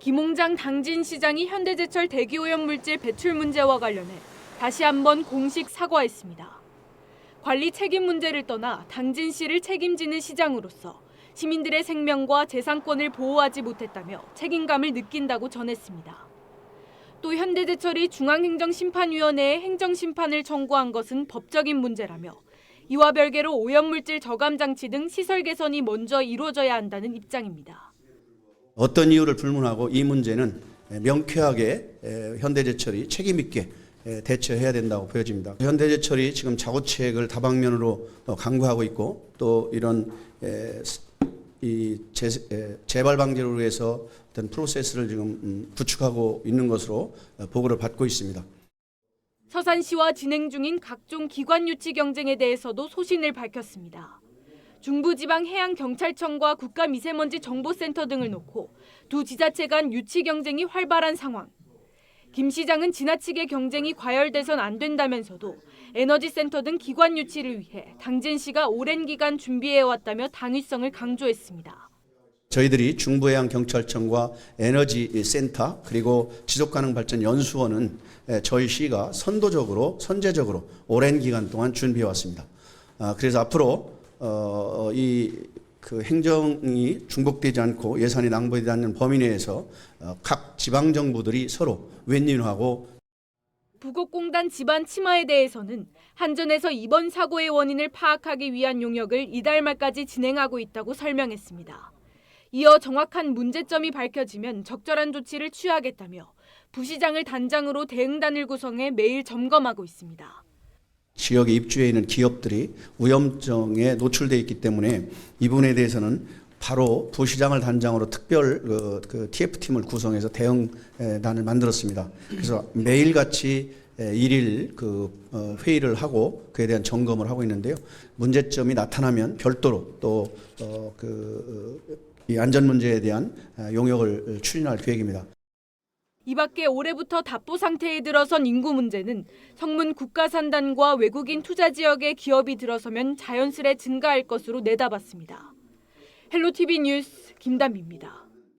김홍장 당진 시장이 현대제철 대기오염물질 배출 문제와 관련해 다시 한번 공식 사과했습니다. 관리 책임 문제를 떠나 당진시를 책임지는 시장으로서 시민들의 생명과 재산권을 보호하지 못했다며 책임감을 느낀다고 전했습니다. 또 현대제철이 중앙행정심판위원회에 행정심판을 청구한 것은 법적인 문제라며 이와 별개로 오염물질 저감 장치 등 시설 개선이 먼저 이루어져야 한다는 입장입니다. 어떤 이유를 불문하고 이 문제는 명쾌하게 에, 현대제철이 책임 있게 에, 대처해야 된다고 보여집니다. 현대제철이 지금 자구책을 다방면으로 어, 강구하고 있고 또 이런 이 재발 방지를 위해서 어떤 프로세스를 지금 음, 구축하고 있는 것으로 어, 보고를 받고 있습니다. 서산시와 진행 중인 각종 기관 유치 경쟁에 대해서도 소신을 밝혔습니다. 중부지방해양경찰청과 국가미세먼지정보센터 등을 놓고 두 지자체 간 유치 경쟁이 활발한 상황. 김 시장은 지나치게 경쟁이 과열돼선 안 된다면서도 에너지센터 등 기관 유치를 위해 당진시가 오랜 기간 준비해왔다며 당위성을 강조했습니다. 저희들이 중부해양경찰청과 에너지센터 그리고 지속가능발전연수원은 에, 저희 시가 선도적으로 선제적으로 오랜 기간 동안 준비해 왔습니다. 아, 그래서 앞으로 어, 이그 행정이 중복되지 않고 예산이 낭비되지 않는 범위 내에서 어, 각 지방 정부들이 서로 윈윈하고 부곡공단 집안 치마에 대해서는 한전에서 이번 사고의 원인을 파악하기 위한 용역을 이달 말까지 진행하고 있다고 설명했습니다. 이어 정확한 문제점이 밝혀지면 적절한 조치를 취하겠다며 부시장을 단장으로 대응단을 구성해 매일 점검하고 있습니다. 지역에 입주해 있는 기업들이 위험성에 노출돼 있기 때문에 이 부분에 대해서는 바로 부시장을 단장으로 특별 그, 그 TF팀을 구성해서 대응단을 만들었습니다. 그래서 매일같이 에, 일일 그 어, 회의를 하고 그에 대한 점검을 하고 있는데요. 문제점이 나타나면 별도로 또그 이 안전 문제에 대한 아, 용역을 추진할 계획입니다. 이 밖에 올해부터 답보 상태에 들어선 인구 문제는 성문 국가산단과 외국인 투자 지역에 기업이 들어서면 자연스레 증가할 것으로 내다봤습니다. 헬로티비 뉴스 김담비입니다.